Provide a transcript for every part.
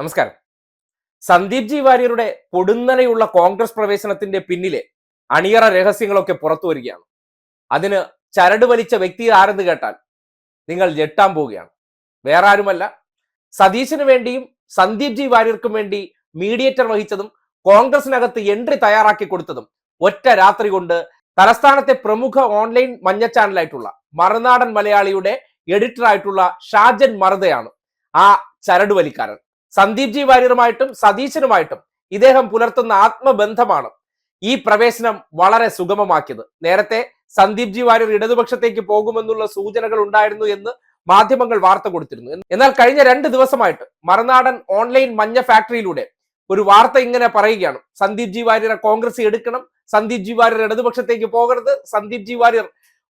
നമസ്കാരം. സന്ദീപ് ജി വാര്യരുടെ പൊടുന്നനെയുള്ള കോൺഗ്രസ് പ്രവേശനത്തിന്റെ പിന്നിലെ അണിയറ രഹസ്യങ്ങളൊക്കെ പുറത്തു വരികയാണ്. അതിന് ചരട് വലിച്ച വ്യക്തി ആരെന്ന് കേട്ടാൽ നിങ്ങൾ ഞെട്ടാൻ പോവുകയാണ്. വേറെ ആരുമല്ല. സതീശന് വേണ്ടിയും സന്ദീപ് ജി വാര്യർക്കും വേണ്ടി മീഡിയേറ്റർ വഹിച്ചതും കോൺഗ്രസിനകത്ത് എൻട്രി തയ്യാറാക്കി കൊടുത്തതും ഒറ്റ രാത്രി കൊണ്ട് തലസ്ഥാനത്തെ പ്രമുഖ ഓൺലൈൻ മഞ്ഞ ചാനലായിട്ടുള്ള മറുനാടൻ മലയാളിയുടെ എഡിറ്റർ ആയിട്ടുള്ള ഷാജൻ മറുതയാണ് ആ ചരട് വലിക്കാരൻ. സന്ദീപ് ജി വാര്യറുമായിട്ടും സതീശനുമായിട്ടും ഇദ്ദേഹം പുലർത്തുന്ന ആത്മബന്ധമാണ് ഈ പ്രവേശനം വളരെ സുഗമമാക്കിയത്. നേരത്തെ സന്ദീപ് ജി വാര്യർ ഇടതുപക്ഷത്തേക്ക് പോകുമെന്നുള്ള സൂചനകൾ ഉണ്ടായിരുന്നു എന്ന് മാധ്യമങ്ങൾ വാർത്ത കൊടുത്തിരുന്നു. എന്നാൽ കഴിഞ്ഞ രണ്ട് ദിവസമായിട്ട് മറുനാടൻ ഓൺലൈൻ മഞ്ഞ ഫാക്ടറിയിലൂടെ ഒരു വാർത്ത ഇങ്ങനെ പറയുകയാണ്. സന്ദീപ് ജി വാര്യരെ കോൺഗ്രസ് എടുക്കണം സന്ദീപ് ജി വാര്യർ ഇടതുപക്ഷത്തേക്ക് പോകരുത് സന്ദീപ് ജി വാര്യർ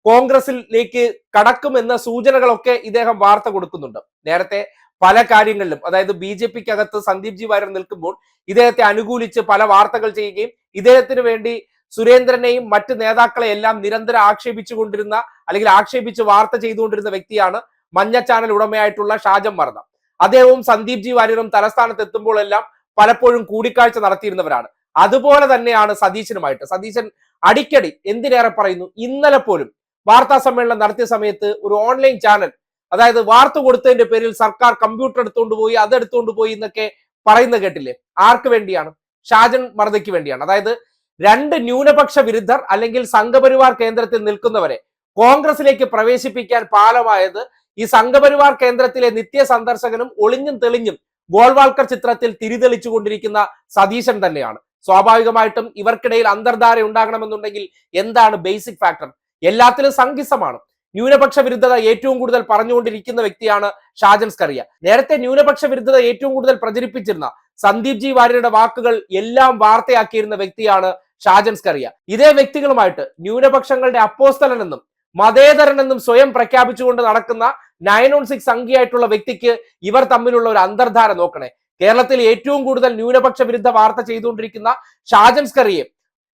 കോൺഗ്രസിലേക്ക് കടക്കും എന്ന സൂചനകളൊക്കെ ഇദ്ദേഹം വാർത്ത കൊടുക്കുന്നുണ്ട്. നേരത്തെ പല കാര്യങ്ങളിലും അതായത് ബി ജെ പിക്ക് അകത്ത് സന്ദീപ് ജി വാര്യർ നിൽക്കുമ്പോൾ ഇദ്ദേഹത്തെ അനുകൂലിച്ച് പല വാർത്തകൾ ചെയ്യുകയും ഇദ്ദേഹത്തിന് വേണ്ടി സുരേന്ദ്രനെയും മറ്റ് നേതാക്കളെ എല്ലാം നിരന്തരം ആക്ഷേപിച്ചുകൊണ്ടിരുന്ന അല്ലെങ്കിൽ ആക്ഷേപിച്ച് വാർത്ത ചെയ്തുകൊണ്ടിരുന്ന വ്യക്തിയാണ് മഞ്ഞ ചാനൽ ഉടമയായിട്ടുള്ള ഷാജം മർദ്ദ അദ്ദേഹവും സന്ദീപ് ജി വാര്യരും തലസ്ഥാനത്ത് എത്തുമ്പോഴെല്ലാം പലപ്പോഴും കൂടിക്കാഴ്ച നടത്തിയിരുന്നവരാണ്. അതുപോലെ തന്നെയാണ് സതീശനുമായിട്ട്. സതീശൻ അടിക്കടി എന്തിനേറെ പറയുന്നു? ഇന്നലെ പോലും വാർത്താ സമ്മേളനം നടത്തിയ സമയത്ത് ഒരു ഓൺലൈൻ ചാനൽ അതായത് വാർത്ത കൊടുത്തതിന്റെ പേരിൽ സർക്കാർ കമ്പ്യൂട്ടർ എടുത്തുകൊണ്ട് പോയി അത് എടുത്തുകൊണ്ട് പോയി എന്നൊക്കെ പറയുന്നത് കേട്ടില്ലേ? ആർക്ക് വേണ്ടിയാണ്? ഷാജൻ മർദ്ദയ്ക്ക് വേണ്ടിയാണ്. അതായത് രണ്ട് ന്യൂനപക്ഷ വിരുദ്ധർ അല്ലെങ്കിൽ സംഘപരിവാർ കേന്ദ്രത്തിൽ നിൽക്കുന്നവരെ കോൺഗ്രസിലേക്ക് പ്രവേശിപ്പിക്കാൻ പാലമായത് ഈ സംഘപരിവാർ കേന്ദ്രത്തിലെ നിത്യ സന്ദർശകനും ഒളിഞ്ഞും തെളിഞ്ഞും ഗോൾവാൾക്കർ ചിത്രത്തിൽ തിരിതെളിച്ചു കൊണ്ടിരിക്കുന്ന സതീശൻ തന്നെയാണ്. സ്വാഭാവികമായിട്ടും ഇവർക്കിടയിൽ അന്തർധാര ഉണ്ടാകണമെന്നുണ്ടെങ്കിൽ എന്താണ് ബേസിക് ഫാക്ടർ എല്ലാത്തിലും സംഘിസമാണ്. ന്യൂനപക്ഷ വിരുദ്ധത ഏറ്റവും കൂടുതൽ പറഞ്ഞുകൊണ്ടിരിക്കുന്ന വ്യക്തിയാണ് ഷാജൻ സ്കറിയ. നേരത്തെ ന്യൂനപക്ഷ വിരുദ്ധത ഏറ്റവും കൂടുതൽ പ്രചരിപ്പിച്ചിരുന്ന സന്ദീപ് ജി വാര്യരുടെ വാക്കുകൾ എല്ലാം വാർത്തയാക്കിയിരുന്ന വ്യക്തിയാണ് ഷാജൻ സ്കറിയ. ഇതേ വ്യക്തികളുമായിട്ട് ന്യൂനപക്ഷങ്ങളുടെ അപ്പോസ്തലനെന്നും മതേതരനെന്നും സ്വയം പ്രഖ്യാപിച്ചുകൊണ്ട് നടക്കുന്ന നയൻ ഓൺ സിക്സ് സംഖ്യയായിട്ടുള്ള വ്യക്തിക്ക് ഇവർ തമ്മിലുള്ള ഒരു അന്തർധാര നോക്കണേ. കേരളത്തിൽ ഏറ്റവും കൂടുതൽ ന്യൂനപക്ഷ വിരുദ്ധ വാർത്ത ചെയ്തുകൊണ്ടിരിക്കുന്ന ഷാജൻ സ്കറിയെ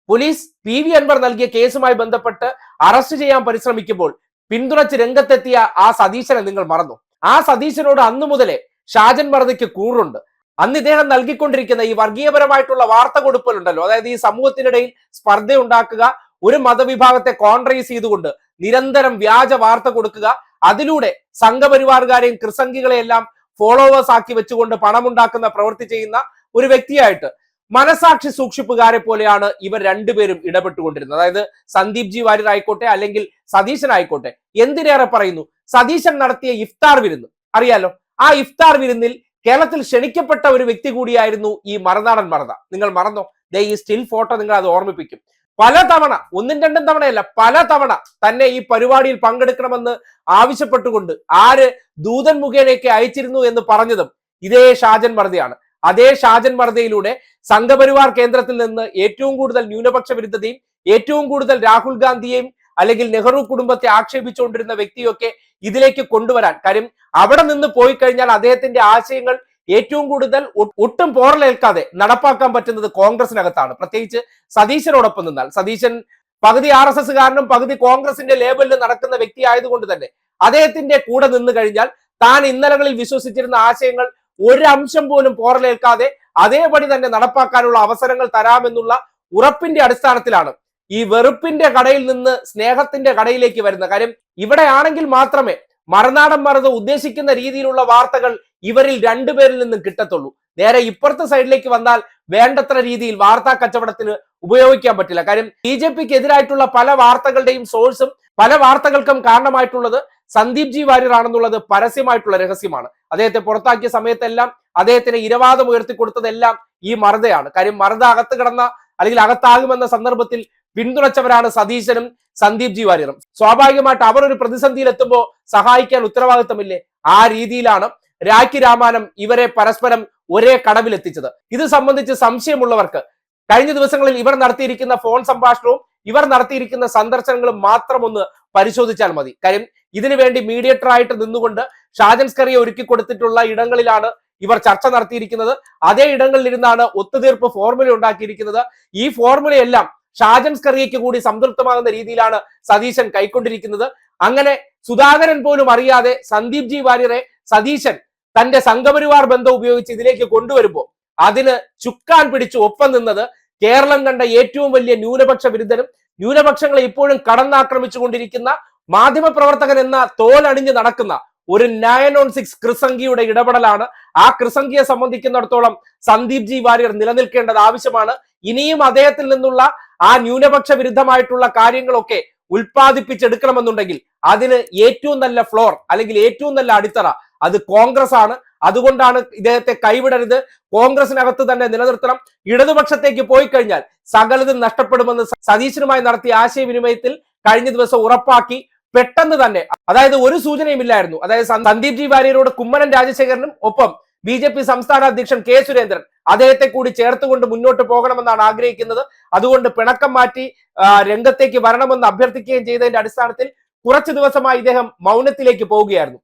പോലീസ് പി വി അൻവർ നൽകിയ കേസുമായി ബന്ധപ്പെട്ട് അറസ്റ്റ് ചെയ്യാൻ പരിശ്രമിക്കുമ്പോൾ പിന്തുണച്ച് രംഗത്തെത്തിയ ആ സതീശനെ നിങ്ങൾ മറന്നു. ആ സതീശനോട് അന്നു മുതലേ ഷാജൻ മറന്നയ്ക്ക് കൂറുണ്ട്. അന്ന് ഇദ്ദേഹം നൽകിക്കൊണ്ടിരിക്കുന്ന ഈ വർഗീയപരമായിട്ടുള്ള വാർത്ത കൊടുപ്പലുണ്ടല്ലോ. അതായത് ഈ സമൂഹത്തിനിടയിൽ സ്പർദ്ധ ഉണ്ടാക്കുക ഒരു മതവിഭാഗത്തെ കോൺട്രൈസ് ചെയ്തുകൊണ്ട് നിരന്തരം വ്യാജ വാർത്ത കൊടുക്കുക അതിലൂടെ സംഘപരിവാറുകാരെയും ക്രിസംഗികളെയെല്ലാം ഫോളോവേഴ്സ് ആക്കി വെച്ചുകൊണ്ട് പണമുണ്ടാക്കുന്ന പ്രവൃത്തി ചെയ്യുന്ന ഒരു വ്യക്തിയായിട്ട് മനസാക്ഷി സൂക്ഷിപ്പുകാരെ പോലെയാണ് ഇവർ രണ്ടുപേരും ഇടപെട്ടുകൊണ്ടിരുന്നത്. അതായത് സന്ദീപ് ജി വാര്യർ ആയിക്കോട്ടെ അല്ലെങ്കിൽ സതീശൻ ആയിക്കോട്ടെ എന്തിനേറെ പറയുന്നു? സതീശൻ നടത്തിയ ഇഫ്താർ വിരുന്ന്. അറിയാലോ? ആ ഇഫ്താർ വിരുന്നിൽ കേരളത്തിൽ ക്ഷണിക്കപ്പെട്ട ഒരു വ്യക്തി കൂടിയായിരുന്നു ഈ മറനാടൻ മറന്ന നിങ്ങൾ മറന്നോ? ദേ ഈ സ്റ്റിൽ ഫോട്ടോ നിങ്ങൾ അത് ഓർമ്മിപ്പിക്കും. പല തവണ ഒന്നും രണ്ടും തവണയല്ല പല തവണ തന്നെ ഈ പരിപാടിയിൽ പങ്കെടുക്കണമെന്ന് ആവശ്യപ്പെട്ടുകൊണ്ട് ആര് ദൂതൻ മുഖേനയൊക്കെ അയച്ചിരുന്നു എന്ന് പറഞ്ഞതും ഇതേ ഷാജൻ മർദ്ദയാണ് അതേ ഷാജൻ വർദ്ധയിലൂടെ സംഘപരിവാർ കേന്ദ്രത്തിൽ നിന്ന് ഏറ്റവും കൂടുതൽ ന്യൂനപക്ഷ വിരുദ്ധതയും ഏറ്റവും കൂടുതൽ രാഹുൽ ഗാന്ധിയെയും അല്ലെങ്കിൽ നെഹ്റു കുടുംബത്തെ ആക്ഷേപിച്ചുകൊണ്ടിരുന്ന വ്യക്തിയൊക്കെ ഇതിലേക്ക് കൊണ്ടുവരാൻ. കാര്യം അവിടെ നിന്ന് പോയി കഴിഞ്ഞാൽ അദ്ദേഹത്തിന്റെ ആശയങ്ങൾ ഏറ്റവും കൂടുതൽ ഒട്ടും പോറലേൽക്കാതെ നടപ്പാക്കാൻ പറ്റുന്നത് കോൺഗ്രസിനകത്താണ്. പ്രത്യേകിച്ച് സതീശനോടൊപ്പം നിന്നാൽ. സതീശൻ പകുതി ആർ എസ് എസ്സുകാരനും പകുതി കോൺഗ്രസിന്റെ ലേബലിൽ നടക്കുന്ന വ്യക്തി ആയതുകൊണ്ട് തന്നെ അദ്ദേഹത്തിന്റെ കൂടെ നിന്ന് കഴിഞ്ഞാൽ താൻ ഇന്നലകളിൽ വിശ്വസിച്ചിരുന്ന ആശയങ്ങൾ ഒരു അംശം പോലും പോറലേൽക്കാതെ അതേപടി തന്നെ നടപ്പാക്കാനുള്ള അവസരങ്ങൾ തരാമെന്നുള്ള ഉറപ്പിന്റെ അടിസ്ഥാനത്തിലാണ് ഈ വെറുപ്പിന്റെ കടയിൽ നിന്ന് സ്നേഹത്തിന്റെ കടയിലേക്ക് വരുന്ന കാര്യം. ഇവിടെയാണെങ്കിൽ മാത്രമേ മറുനാടൻ മറുത ഉദ്ദേശിക്കുന്ന രീതിയിലുള്ള വാർത്തകൾ ഇവരിൽ രണ്ടുപേരിൽ നിന്നും കിട്ടത്തുള്ളൂ. നേരെ ഇപ്പുറത്തെ സൈഡിലേക്ക് വന്നാൽ വേണ്ടത്ര രീതിയിൽ വാർത്താ കച്ചവടത്തിന് ഉപയോഗിക്കാൻ പറ്റില്ല. കാര്യം ബി ജെ പിക്ക് എതിരായിട്ടുള്ള പല വാർത്തകളുടെയും സോഴ്സും പല വാർത്തകൾക്കും കാരണമായിട്ടുള്ളത് സന്ദീപ് ജി വാര്യർ ആണെന്നുള്ളത് പരസ്യമായിട്ടുള്ള രഹസ്യമാണ്. അദ്ദേഹത്തെ പുറത്താക്കിയ സമയത്തെല്ലാം അദ്ദേഹത്തിന് ഇരവാദം ഉയർത്തി കൊടുത്തതെല്ലാം ഈ മറുതയാണ് കാര്യം മറുത അകത്ത് കിടന്ന അല്ലെങ്കിൽ അകത്താകുമെന്ന സന്ദർഭത്തിൽ പിന്തുണച്ചവരാണ് സതീശനും സന്ദീപ് ജി വാര്യറും. സ്വാഭാവികമായിട്ട് അവർ ഒരു പ്രതിസന്ധിയിൽ എത്തുമ്പോൾ സഹായിക്കാൻ ഉത്തരവാദിത്തമില്ലേ? ആ രീതിയിലാണ് രാഖി രാമാനം ഇവരെ പരസ്പരം ഒരേ കടവിലെത്തിച്ചത്. ഇത് സംബന്ധിച്ച് സംശയമുള്ളവർക്ക് കഴിഞ്ഞ ദിവസങ്ങളിൽ ഇവർ നടത്തിയിരിക്കുന്ന ഫോൺ സംഭാഷണവും ഇവർ നടത്തിയിരിക്കുന്ന സന്ദർശനങ്ങളും മാത്രം ഒന്ന് പരിശോധിച്ചാൽ മതി. കാര്യം ഇതിനു വേണ്ടി മീഡിയേറ്റർ ആയിട്ട് നിന്നുകൊണ്ട് ഷാജൻ സ്കറിയെ ഒരുക്കി കൊടുത്തിട്ടുള്ള ഇടങ്ങളിലാണ് ഇവർ ചർച്ച നടത്തിയിരിക്കുന്നത്. അതേ ഇടങ്ങളിൽ ഇരുന്നാണ് ഒത്തുതീർപ്പ് ഫോർമുല ഉണ്ടാക്കിയിരിക്കുന്നത്. ഈ ഫോർമുലയെല്ലാം ഷാജൻ സ്കറിയയ്ക്ക് കൂടി സംതൃപ്തമാകുന്ന രീതിയിലാണ് സതീശൻ കൈക്കൊണ്ടിരിക്കുന്നത്. അങ്ങനെ സുധാകരൻ പോലും അറിയാതെ സന്ദീപ് ജി വാര്യരെ സതീശൻ തന്റെ സംഘപരിവാർ ബന്ധം ഉപയോഗിച്ച് ഇതിലേക്ക് കൊണ്ടുവരുമ്പോൾ അതിന് ചുക്കാൻ പിടിച്ച് ഒപ്പം നിന്നത് കേരളം കണ്ട ഏറ്റവും വലിയ ന്യൂനപക്ഷ വിരുദ്ധനും ന്യൂനപക്ഷങ്ങളെ ഇപ്പോഴും കടന്നാക്രമിച്ചുകൊണ്ടിരിക്കുന്ന മാധ്യമപ്രവർത്തകൻ എന്ന തോലണിഞ്ഞ് നടക്കുന്ന ഒരു നയൻ ഓൺ സിക്സ് ക്രിസംഗിയുടെ ഇടപെടലാണ്. ആ കൃസംഗിയെ സംബന്ധിക്കുന്നിടത്തോളം സന്ദീപ് ജി വാര്യർ നിലനിൽക്കേണ്ടത് ആവശ്യമാണ്. ഇനിയും അദ്ദേഹത്തിൽ നിന്നുള്ള ആ ന്യൂനപക്ഷ വിരുദ്ധമായിട്ടുള്ള കാര്യങ്ങളൊക്കെ ഉൽപ്പാദിപ്പിച്ചെടുക്കണമെന്നുണ്ടെങ്കിൽ അതിന് ഏറ്റവും നല്ല ഫ്ലോർ അല്ലെങ്കിൽ ഏറ്റവും നല്ല അടിത്തറ അത് കോൺഗ്രസ് ആണ് അതുകൊണ്ടാണ് ഇദ്ദേഹത്തെ കൈവിടരുത്. കോൺഗ്രസിനകത്ത് തന്നെ നിലനിർത്തണം. ഇടതുപക്ഷത്തേക്ക് പോയി കഴിഞ്ഞാൽ സകലതും നഷ്ടപ്പെടുമെന്ന് സതീശനുമായി നടത്തിയ ആശയവിനിമയത്തിൽ കഴിഞ്ഞ ദിവസം ഉറപ്പാക്കി പെട്ടെന്ന് തന്നെ അതായത് ഒരു സൂചനയും ഇല്ലായിരുന്നു. അതായത് സന്ദീപ് ജി വാര്യരോട് കുമ്മനം രാജശേഖരനും ഒപ്പം ബി ജെ പി സംസ്ഥാന അധ്യക്ഷൻ കെ സുരേന്ദ്രൻ അദ്ദേഹത്തെ കൂടി ചേർത്തുകൊണ്ട് മുന്നോട്ട് പോകണമെന്നാണ് ആഗ്രഹിക്കുന്നത്. അതുകൊണ്ട് പിണക്കം മാറ്റി രംഗത്തേക്ക് വരണമെന്ന് അഭ്യർത്ഥിക്കുകയും ചെയ്തതിന്റെ അടിസ്ഥാനത്തിൽ കുറച്ചു ദിവസമായി ഇദ്ദേഹം മൗനത്തിലേക്ക് പോവുകയായിരുന്നു.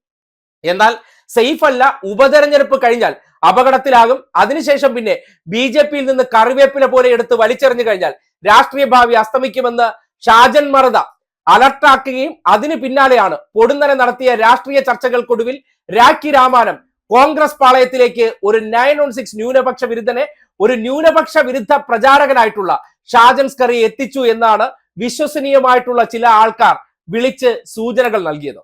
എന്നാൽ സേഫ് അല്ല ഉപതെരഞ്ഞെടുപ്പ് കഴിഞ്ഞാൽ അപകടത്തിലാകും. അതിനുശേഷം പിന്നെ ബി ജെ പിയിൽ നിന്ന് കറിവേപ്പില പോലെ എടുത്ത് വലിച്ചെറിഞ്ഞു കഴിഞ്ഞാൽ രാഷ്ട്രീയ ഭാവി അസ്തമിക്കുമെന്ന് ഷാജൻ മറദ അലർട്ടാക്കുകയും അതിന് പിന്നാലെയാണ് പൊടുന്നനെ നടത്തിയ രാഷ്ട്രീയ ചർച്ചകൾക്കൊടുവിൽ രാഖി രാമാനം കോൺഗ്രസ് പാളയത്തിലേക്ക് ഒരു നയൻ ഓൺ സിക്സ് ന്യൂനപക്ഷ വിരുദ്ധനെ ഒരു ന്യൂനപക്ഷ വിരുദ്ധ പ്രചാരകനായിട്ടുള്ള ഷാജൻ സ്കറി എത്തിച്ചു എന്നാണ് വിശ്വസനീയമായിട്ടുള്ള ചില ആൾക്കാർ വിളിച്ച് സൂചനകൾ നൽകിയത്.